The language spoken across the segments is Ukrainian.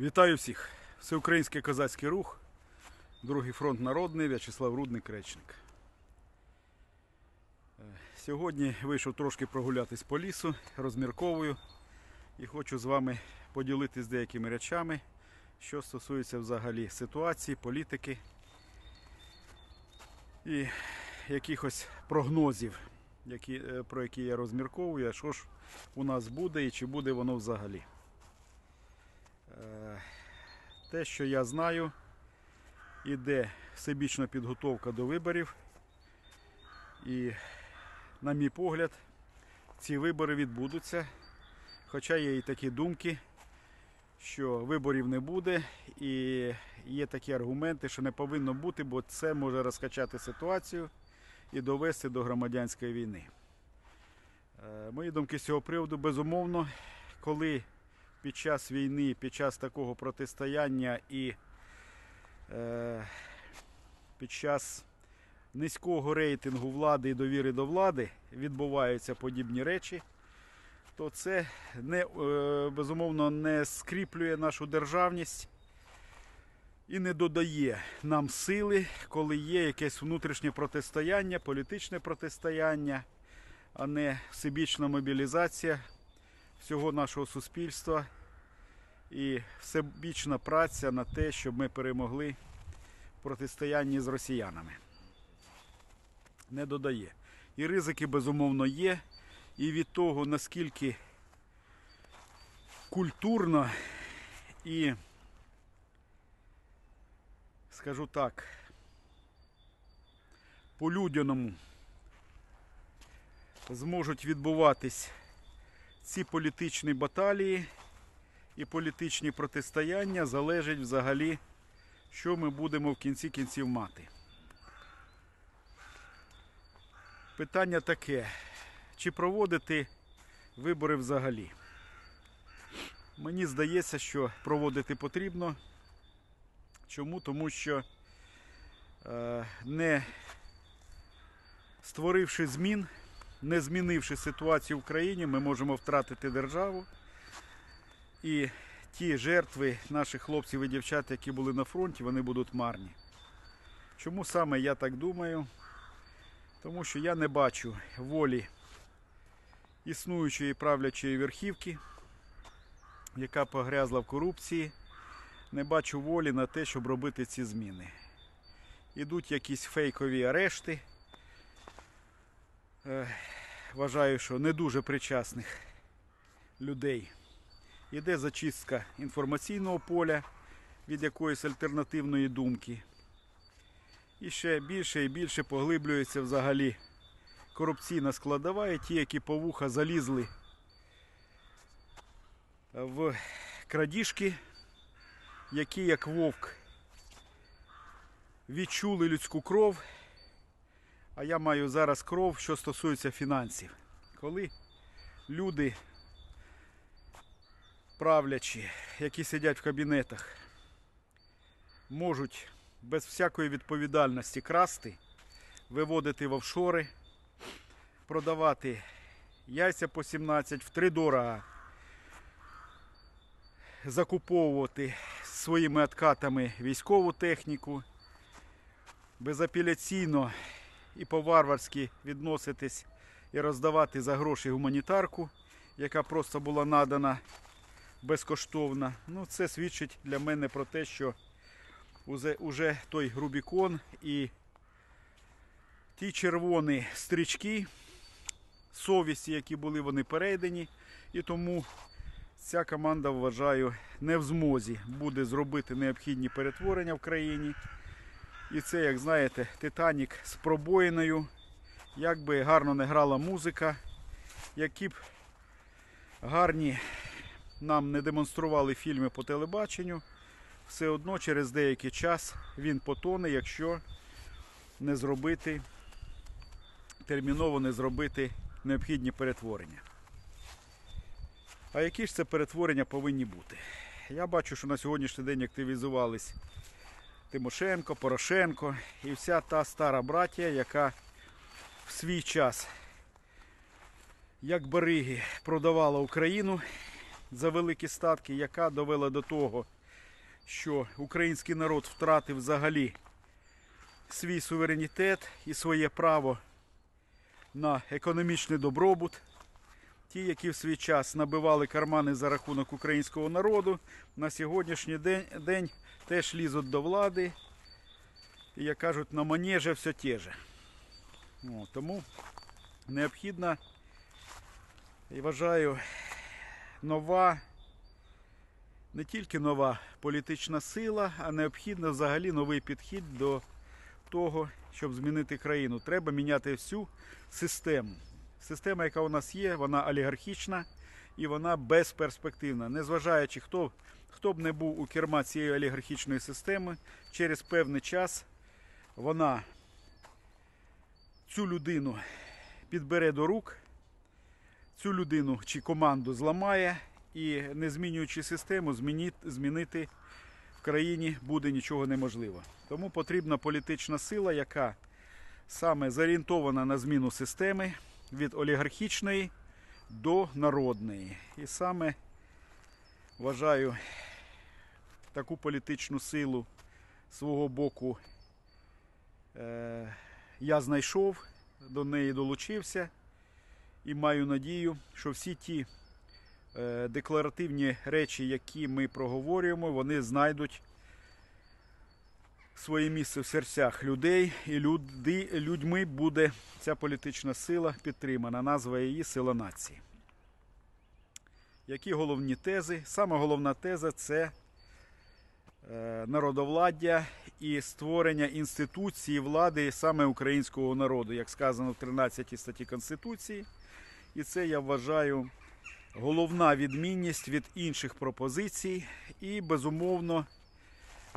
Вітаю всіх! Всеукраїнський козацький рух, Другий фронт народний, В'ячеслав Рудник Речник. Е, Сьогодні вийшов трошки прогулятись по лісу, розмірковую і хочу з вами поділитись деякими речами, що стосується взагалі ситуації, політики і якихось прогнозів, які, е, про які я розмірковую, а що ж у нас буде і чи буде воно взагалі. Е, Те, що я знаю, іде всебічна підготовка до виборів. І, на мій погляд, ці вибори відбудуться. Хоча є і такі думки, що виборів не буде, і є такі аргументи, що не повинно бути, бо це може розкачати ситуацію і довести до громадянської війни. Е, Мої думки з цього приводу, безумовно, коли під час війни, під час такого протистояння і е, під час низького рейтингу влади і довіри до влади відбуваються подібні речі, то це не, е, безумовно не скріплює нашу державність і не додає нам сили, коли є якесь внутрішнє протистояння, політичне протистояння, а не всебічна мобілізація всього нашого суспільства і всебічна праця на те, щоб ми перемогли в протистоянні з росіянами. Не додає. І ризики, безумовно, є. І від того, наскільки культурно і, скажу так, по-людяному зможуть відбуватись ці політичні баталії і політичні протистояння залежить взагалі, що ми будемо в кінці кінців мати. Питання таке: чи проводити вибори взагалі? Мені здається, що проводити потрібно. Чому? Тому що е, не створивши змін, не змінивши ситуацію в країні, ми можемо втратити державу. І ті жертви наших хлопців і дівчат, які були на фронті, вони будуть марні. Чому саме я так думаю? Тому що я не бачу волі існуючої правлячої верхівки, яка погрязла в корупції. Не бачу волі на те, щоб робити ці зміни. Ідуть якісь фейкові арешти. Вважаю, що не дуже причасних людей. Іде зачистка інформаційного поля від якоїсь альтернативної думки. І ще більше і більше поглиблюється взагалі корупційна складова, і ті, які по вуха залізли в крадіжки, які як вовк відчули людську кров. А я маю зараз кров, що стосується фінансів. Коли люди правлячі, які сидять в кабінетах, можуть без всякої відповідальності красти, виводити в офшори, продавати яйця по 17 втридорога, закуповувати своїми откатами військову техніку, безапеляційно і по-варварськи відноситись і роздавати за гроші гуманітарку, яка просто була надана безкоштовно. Ну, це свідчить для мене про те, що уже, той Рубікон і ті червоні стрічки совісті, які були, вони перейдені. І тому ця команда, вважаю, не в змозі буде зробити необхідні перетворення в країні. І це, як знаєте, Титанік з пробоїною. Як би гарно не грала музика, які б гарні нам не демонстрували фільми по телебаченню, все одно через деякий час він потоне, якщо не зробити, терміново не зробити необхідні перетворення. А які ж це перетворення повинні бути? Я бачу, що на сьогоднішній день активізувались Тимошенко, Порошенко і вся та стара братія, яка в свій час, як бариги, продавала Україну за великі статки, яка довела до того, що український народ втратив взагалі свій суверенітет і своє право на економічний добробут. Ті, які в свій час набивали кармани за рахунок українського народу, на сьогоднішній день, день теж лізуть до влади. І, як кажуть, на манеже все те же. О, тому необхідна, я вважаю, нова, не тільки нова політична сила, а необхідно взагалі новий підхід до того, щоб змінити країну. Треба міняти всю систему. Система, яка у нас є, вона олігархічна і вона безперспективна. Незважаючи, хто, хто б не був у керма цієї олігархічної системи, через певний час вона цю людину підбере до рук, цю людину чи команду зламає і, не змінюючи систему, змінити в країні буде нічого неможливо. Тому потрібна політична сила, яка саме зорієнтована на зміну системи від олігархічної до народної. І саме вважаю таку політичну силу свого боку е, я знайшов, до неї долучився і маю надію, що всі ті е, декларативні речі, які ми проговорюємо, вони знайдуть своє місце в серцях людей, і люди, людьми буде ця політична сила підтримана. Назва її сила нації. Які головні тези? Саме головна теза це е, народовладдя і створення інституції влади саме українського народу, як сказано в 13 статті Конституції. І це я вважаю головна відмінність від інших пропозицій і, безумовно,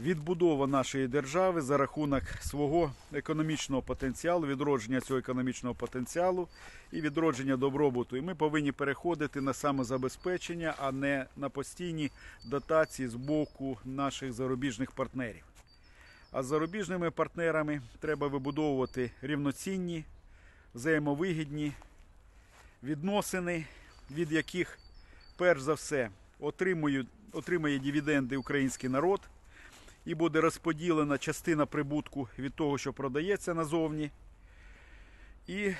відбудова нашої держави за рахунок свого економічного потенціалу, відродження цього економічного потенціалу і відродження добробуту. І ми повинні переходити на самозабезпечення, а не на постійні дотації з боку наших зарубіжних партнерів. А з зарубіжними партнерами треба вибудовувати рівноцінні, взаємовигідні відносини, від яких перш за все отримує, отримає дивіденди український народ і буде розподілена частина прибутку від того, що продається назовні, і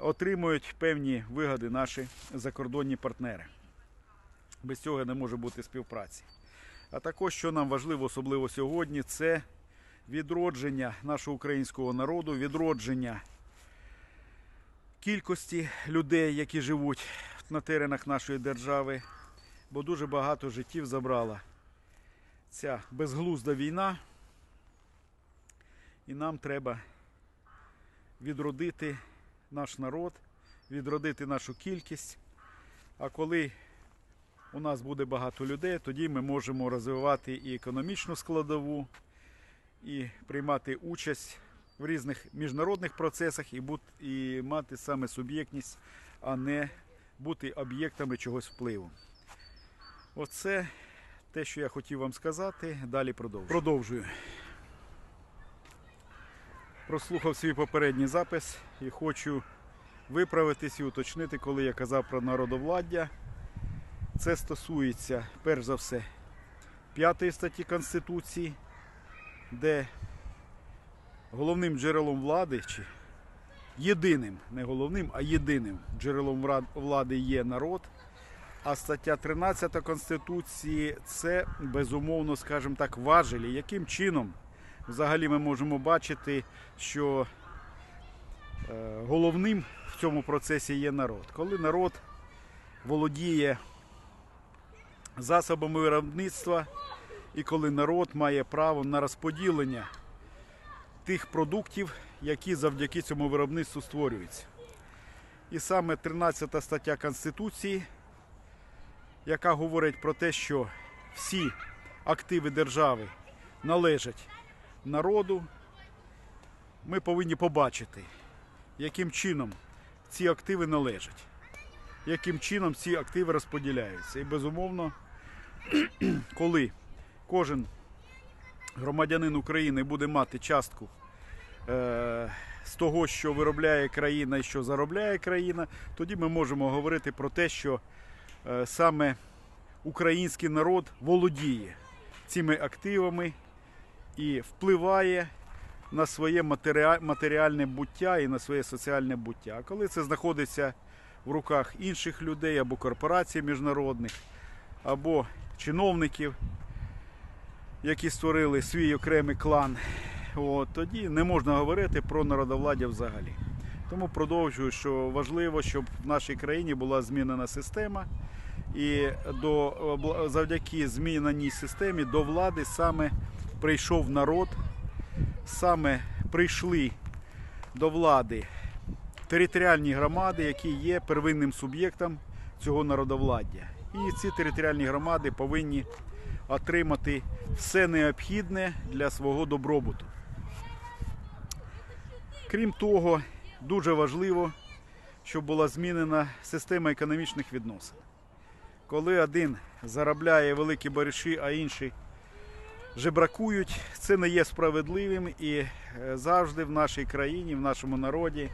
отримують певні вигоди наші закордонні партнери. Без цього не може бути співпраці. А також, що нам важливо, особливо сьогодні, це відродження нашого українського народу, відродження кількості людей, які живуть на теренах нашої держави, бо дуже багато життів забрала ця безглузда війна. І нам треба відродити наш народ, відродити нашу кількість. А коли у нас буде багато людей, тоді ми можемо розвивати і економічну складову, і приймати участь в різних міжнародних процесах і, бути, і мати саме суб'єктність, а не бути об'єктами чогось впливу. Оце те, що я хотів вам сказати. Далі продовжую. Продовжую. Прослухав свій попередній запис і хочу виправитись і уточнити, коли я казав про народовладдя. Це стосується, перш за все, п'ятої статті Конституції, де головним джерелом влади, чи єдиним, не головним, а єдиним джерелом влади є народ. А стаття 13 Конституції це безумовно, скажімо так, важелі. Яким чином взагалі ми можемо бачити, що е, головним в цьому процесі є народ. Коли народ володіє засобами виробництва і коли народ має право на розподілення тих продуктів, які завдяки цьому виробництву створюються. І саме 13 стаття Конституції, яка говорить про те, що всі активи держави належать народу, ми повинні побачити, яким чином ці активи належать, яким чином ці активи розподіляються. І безумовно, коли кожен громадянин України буде мати частку е, з того, що виробляє країна і що заробляє країна, тоді ми можемо говорити про те, що саме український народ володіє цими активами і впливає на своє матеріальне буття і на своє соціальне буття. А коли це знаходиться в руках інших людей або корпорацій міжнародних, або чиновників, які створили свій окремий клан, от, тоді не можна говорити про народовладдя взагалі. Тому продовжую, що важливо, щоб в нашій країні була змінена система, і до, завдяки зміненій системі до влади саме прийшов народ, саме прийшли до влади територіальні громади, які є первинним суб'єктом цього народовладдя. І ці територіальні громади повинні отримати все необхідне для свого добробуту. Крім того, дуже важливо, щоб була змінена система економічних відносин. Коли один заробляє великі бариші, а інші жебракують, це не є справедливим і е, завжди в нашій країні, в нашому народі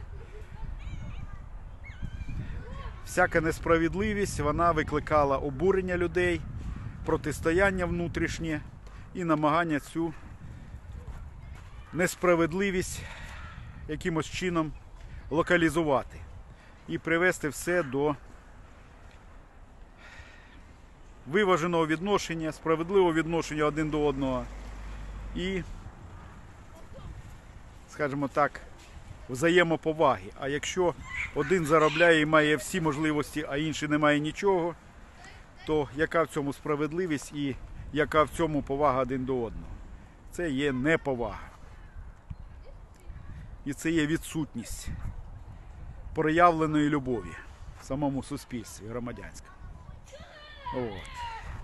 всяка несправедливість вона викликала обурення людей, протистояння внутрішнє і намагання цю несправедливість якимось чином локалізувати і привести все до виваженого відношення, справедливого відношення один до одного і, скажімо так, взаємоповаги. А якщо один заробляє і має всі можливості, а інший не має нічого, то яка в цьому справедливість і яка в цьому повага один до одного? Це є неповага. І це є відсутність проявленої любові в самому суспільстві громадянському. От.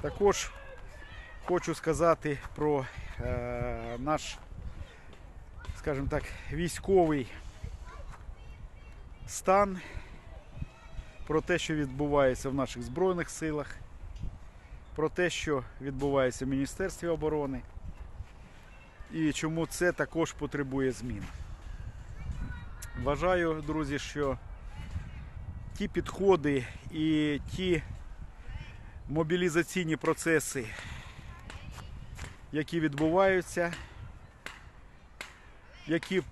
Також хочу сказати про е, наш, скажімо так, військовий стан, про те, що відбувається в наших Збройних силах, про те, що відбувається в Міністерстві оборони, і чому це також потребує змін. Вважаю, друзі, що ті підходи і ті мобілізаційні процеси, які відбуваються, які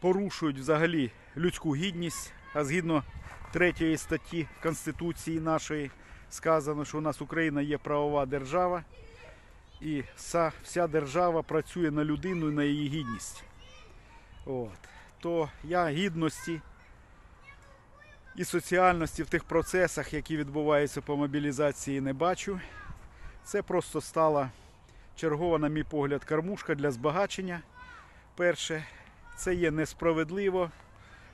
порушують взагалі людську гідність, а згідно третьої статті Конституції нашої сказано, що у нас Україна є правова держава, і вся, держава працює на людину і на її гідність. От. То я гідності і соціальності в тих процесах, які відбуваються по мобілізації, не бачу. Це просто стала чергова, на мій погляд, кормушка для збагачення. Перше, це є несправедливо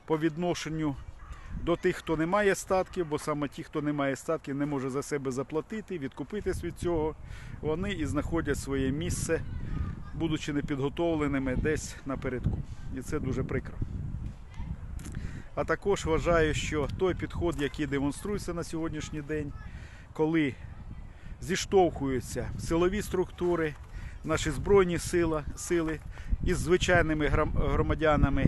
по відношенню до тих, хто не має статків, бо саме ті, хто не має статків, не може за себе заплатити, відкупитись від цього. Вони і знаходять своє місце, будучи непідготовленими десь напередку. І це дуже прикро. А також вважаю, що той підход, який демонструється на сьогоднішній день, коли зіштовхуються силові структури, наші збройні сила, сили із звичайними громадянами,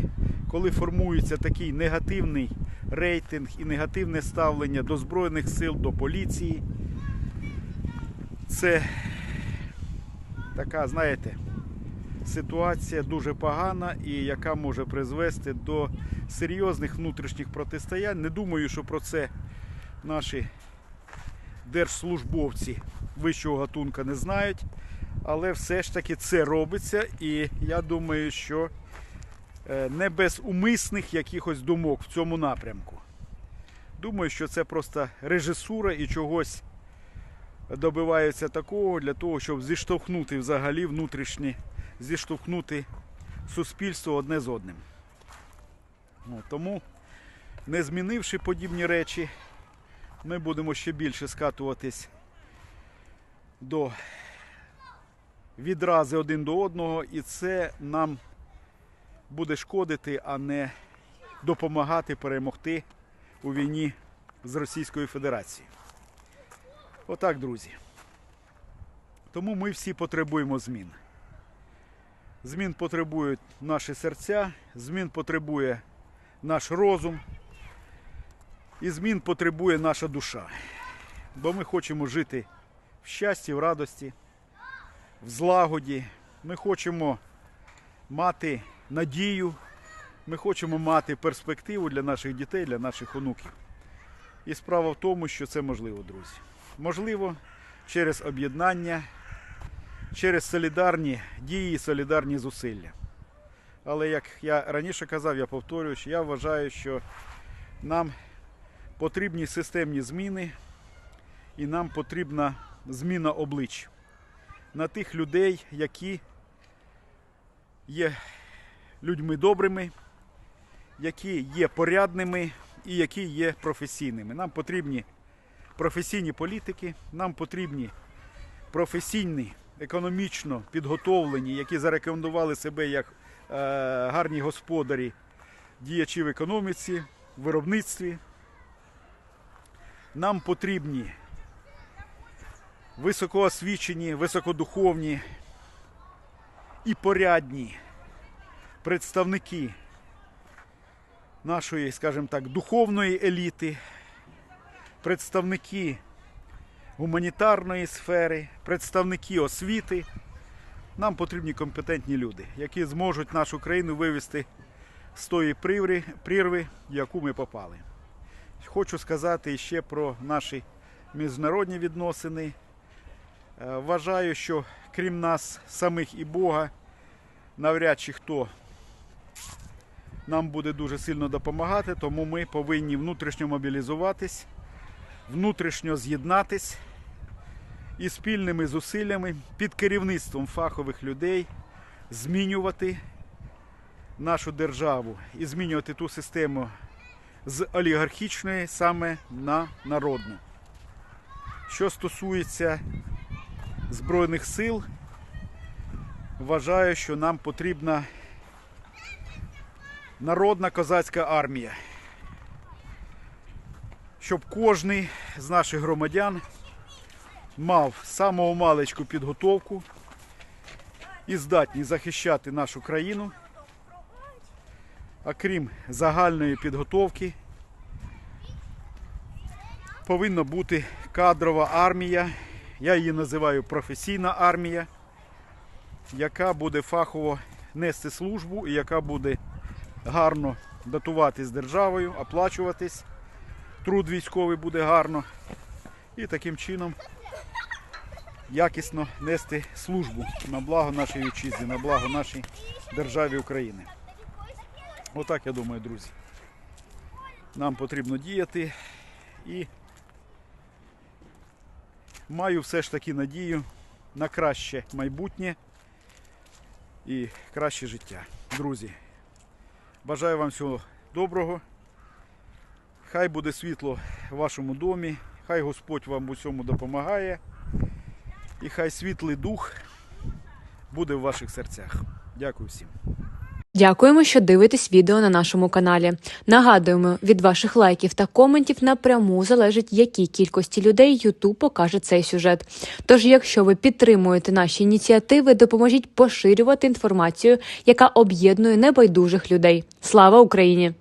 коли формується такий негативний рейтинг і негативне ставлення до Збройних сил, до поліції, це така, знаєте, ситуація дуже погана і яка може призвести до серйозних внутрішніх протистоянь. Не думаю, що про це наші держслужбовці вищого гатунка не знають, але все ж таки це робиться, і я думаю, що е, не без умисних якихось думок в цьому напрямку. Думаю, що це просто режисура і чогось добиваються такого для того, щоб зіштовхнути взагалі внутрішні, зіштовхнути суспільство одне з одним. От, тому, не змінивши подібні речі, ми будемо ще більше скатуватись до відрази один до одного, і це нам буде шкодити, а не допомагати перемогти у війні з Російською Федерацією. Отак, друзі. Тому ми всі потребуємо змін. Змін потребують наші серця, змін потребує наш розум, і змін потребує наша душа. Бо ми хочемо жити в щасті, в радості, в злагоді. Ми хочемо мати надію, ми хочемо мати перспективу для наших дітей, для наших онуків. І справа в тому, що це можливо, друзі. Можливо, через об'єднання, через солідарні дії, солідарні зусилля. Але як я раніше казав, я повторюю, що я вважаю, що нам потрібні системні зміни, і нам потрібна зміна облич на тих людей, які є людьми добрими, які є порядними і які є професійними. Нам потрібні професійні політики, нам потрібні професійні, економічно підготовлені, які зарекомендували себе як е, гарні господарі, діячі в економіці, в виробництві. Нам потрібні високоосвічені, високодуховні і порядні представники нашої, скажімо так, духовної еліти, представники гуманітарної сфери, представники освіти. Нам потрібні компетентні люди, які зможуть нашу країну вивести з тої прірви, в яку ми попали. Хочу сказати ще про наші міжнародні відносини. Е, Вважаю, що крім нас самих і Бога, навряд чи хто нам буде дуже сильно допомагати, тому ми повинні внутрішньо мобілізуватись, внутрішньо з'єднатись і спільними зусиллями під керівництвом фахових людей змінювати нашу державу і змінювати ту систему з олігархічної саме на народну. Що стосується Збройних сил, вважаю, що нам потрібна народна козацька армія. Щоб кожний з наших громадян мав самого маличку підготовку і здатні захищати нашу країну. А крім загальної підготовки, повинна бути кадрова армія, я її називаю професійна армія, яка буде фахово нести службу і яка буде гарно датуватись державою, оплачуватись. Труд військовий буде гарно. І таким чином якісно нести службу на благо нашої вітчизни, на благо нашій державі України. Отак я думаю, друзі. Нам потрібно діяти і маю все ж таки надію на краще майбутнє і краще життя. Друзі, бажаю вам всього доброго. Хай буде світло в вашому домі, хай Господь вам в усьому допомагає. І хай світлий дух буде в ваших серцях. Дякую всім. Дякуємо, що дивитесь відео на нашому каналі. Нагадуємо, від ваших лайків та коментів напряму залежить, якій кількості людей YouTube покаже цей сюжет. Тож, якщо ви підтримуєте наші ініціативи, допоможіть поширювати інформацію, яка об'єднує небайдужих людей. Слава Україні!